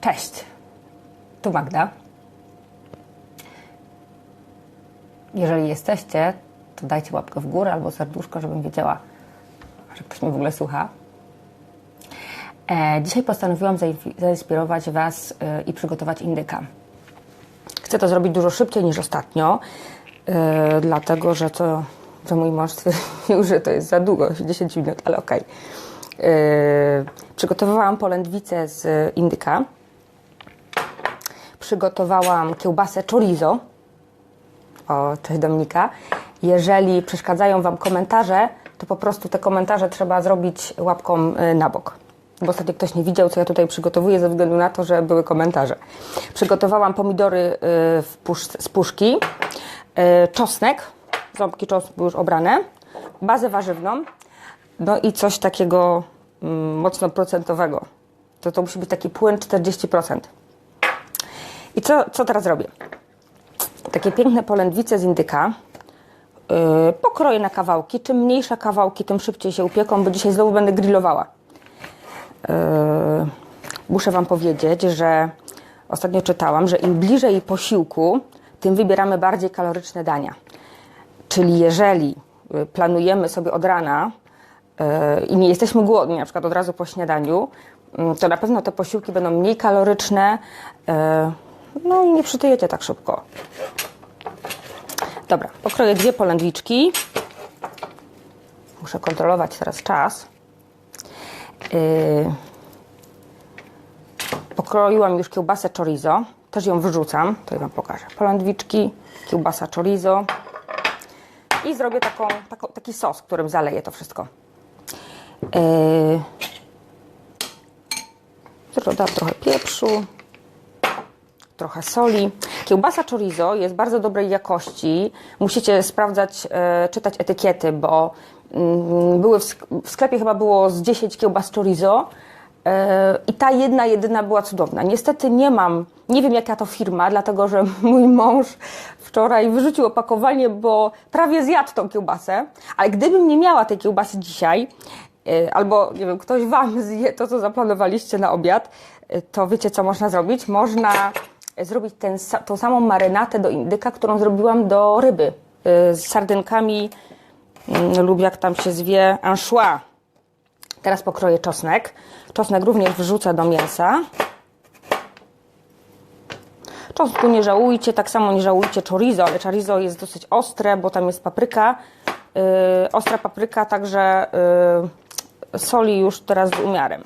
Cześć, tu Magda. Jeżeli jesteście, to dajcie łapkę w górę albo serduszko, żebym wiedziała, że ktoś mnie w ogóle słucha. E, dzisiaj postanowiłam zainspirować Was e, i przygotować indyka. Chcę to zrobić dużo szybciej niż ostatnio, e, dlatego że to, że mój mąż stwierdził, że to jest za długo, 10 minut, ale okej. E, Przygotowałam polędwicę z indyka. Przygotowałam kiełbasę chorizo. O, cześć Dominika. Jeżeli przeszkadzają Wam komentarze, to po prostu te komentarze trzeba zrobić łapką y, na bok. Bo ostatnio ktoś nie widział, co ja tutaj przygotowuję, ze względu na to, że były komentarze. Przygotowałam pomidory y, pusz- z puszki, y, czosnek, ząbki czosnku już obrane, bazę warzywną, no i coś takiego mm, mocno procentowego. To to musi być taki płyn 40%. I co, co teraz robię? Takie piękne polędwice z indyka yy, pokroję na kawałki. Czym mniejsze kawałki, tym szybciej się upieką, bo dzisiaj znowu będę grillowała. Yy, muszę Wam powiedzieć, że ostatnio czytałam, że im bliżej posiłku, tym wybieramy bardziej kaloryczne dania. Czyli jeżeli y, planujemy sobie od rana y, i nie jesteśmy głodni, na przykład od razu po śniadaniu, mm, to na pewno te posiłki będą mniej kaloryczne, y, no i nie przytyjecie tak szybko. Dobra, pokroję dwie polędwiczki. Muszę kontrolować teraz czas. Yy, pokroiłam już kiełbasę chorizo. Też ją wyrzucam. To Wam pokażę. Polędwiczki, kiełbasa chorizo. I zrobię taką, taką, taki sos, którym zaleję to wszystko. Yy, dodam trochę pieprzu, trochę soli. Kiełbasa chorizo jest bardzo dobrej jakości. Musicie sprawdzać, e, czytać etykiety, bo mm, były w, sk- w sklepie chyba było z 10 kiełbas chorizo e, i ta jedna, jedyna była cudowna. Niestety nie mam, nie wiem jaka to firma, dlatego że mój mąż wczoraj wyrzucił opakowanie, bo prawie zjadł tą kiełbasę, ale gdybym nie miała tej kiełbasy dzisiaj, e, albo nie wiem, ktoś Wam zje to, co zaplanowaliście na obiad, to wiecie, co można zrobić? Można zrobić ten, tą samą marynatę do indyka, którą zrobiłam do ryby y, z sardynkami mm, lub jak tam się zwie, anchois. Teraz pokroję czosnek. Czosnek również wrzucę do mięsa. Czosnku nie żałujcie, tak samo nie żałujcie chorizo, ale chorizo jest dosyć ostre, bo tam jest papryka. Yy, ostra papryka, także yy, soli już teraz z umiarem.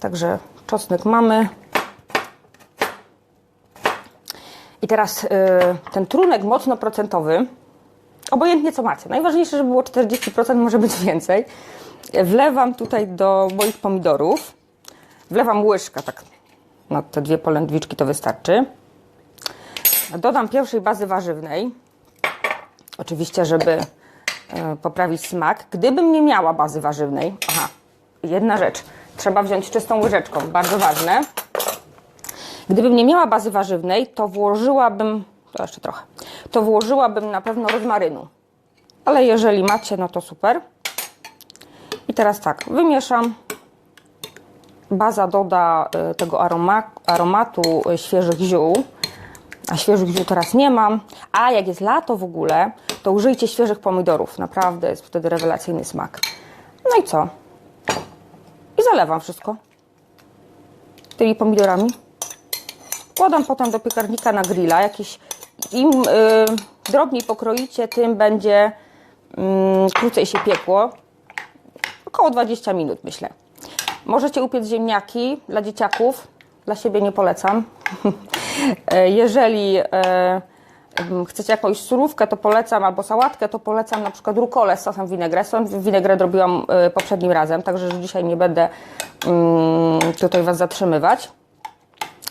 Także czosnek mamy. I teraz y, ten trunek mocno procentowy, obojętnie co macie, najważniejsze, żeby było 40%, może być więcej. Wlewam tutaj do moich pomidorów. Wlewam łyżkę, tak na te dwie polędwiczki to wystarczy. Dodam pierwszej bazy warzywnej. Oczywiście, żeby y, poprawić smak. Gdybym nie miała bazy warzywnej, aha, jedna rzecz, trzeba wziąć czystą łyżeczką, bardzo ważne. Gdybym nie miała bazy warzywnej, to włożyłabym, to jeszcze trochę, to włożyłabym na pewno rozmarynu. Ale jeżeli macie, no to super. I teraz tak, wymieszam. Baza doda y, tego aroma, aromatu y, świeżych ziół. A świeżych ziół teraz nie mam. A jak jest lato w ogóle, to użyjcie świeżych pomidorów. Naprawdę jest wtedy rewelacyjny smak. No i co? I zalewam wszystko tymi pomidorami. Wkładam potem do piekarnika na grilla. Jakieś, Im y, drobniej pokroicie, tym będzie mm, krócej się piekło. Około 20 minut myślę. Możecie upiec ziemniaki dla dzieciaków. Dla siebie nie polecam. Jeżeli e, m, chcecie jakąś surówkę, to polecam, albo sałatkę, to polecam na przykład rukolę z sosem vinegresem. Winegret robiłam e, poprzednim razem, także już dzisiaj nie będę mm, tutaj Was zatrzymywać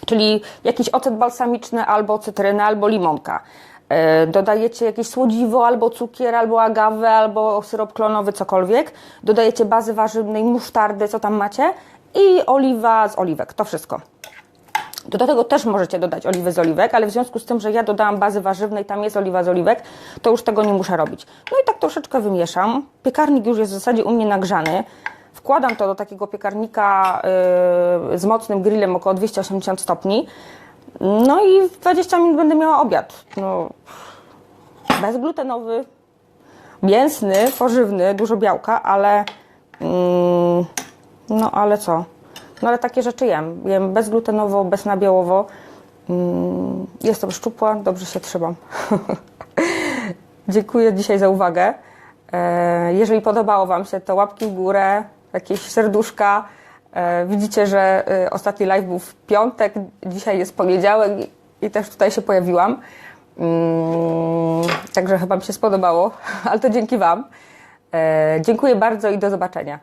czyli jakiś ocet balsamiczny, albo cytryna, albo limonka. E, Dodajecie jakieś słodziwo, albo cukier, albo agawę, albo syrop klonowy, cokolwiek. Dodajecie bazy warzywnej, musztardy, co tam macie i oliwa z oliwek. To wszystko. Do tego też możecie dodać oliwy z oliwek, ale w związku z tym, że ja dodałam bazy warzywnej, tam jest oliwa z oliwek, to już tego nie muszę robić. No i tak troszeczkę wymieszam. Piekarnik już jest w zasadzie u mnie nagrzany. Wkładam to do takiego piekarnika y, z mocnym grillem około 280 stopni. No i w 20 minut będę miała obiad. No, bezglutenowy, mięsny, pożywny, dużo białka, ale mm, no ale co? No ale takie rzeczy jem. Jem bezglutenowo, beznabiałowo. Mm, jestem szczupła, dobrze się trzymam. Dziękuję dzisiaj za uwagę. E, Jeżeli podobało Wam się, to łapki w górę, jakieś serduszka. E, Widzicie, że e, ostatni live był w piątek, dzisiaj jest poniedziałek i też tutaj się pojawiłam. Mm, Także chyba mi się spodobało, ale to dzięki Wam. E, Dziękuję bardzo i do zobaczenia.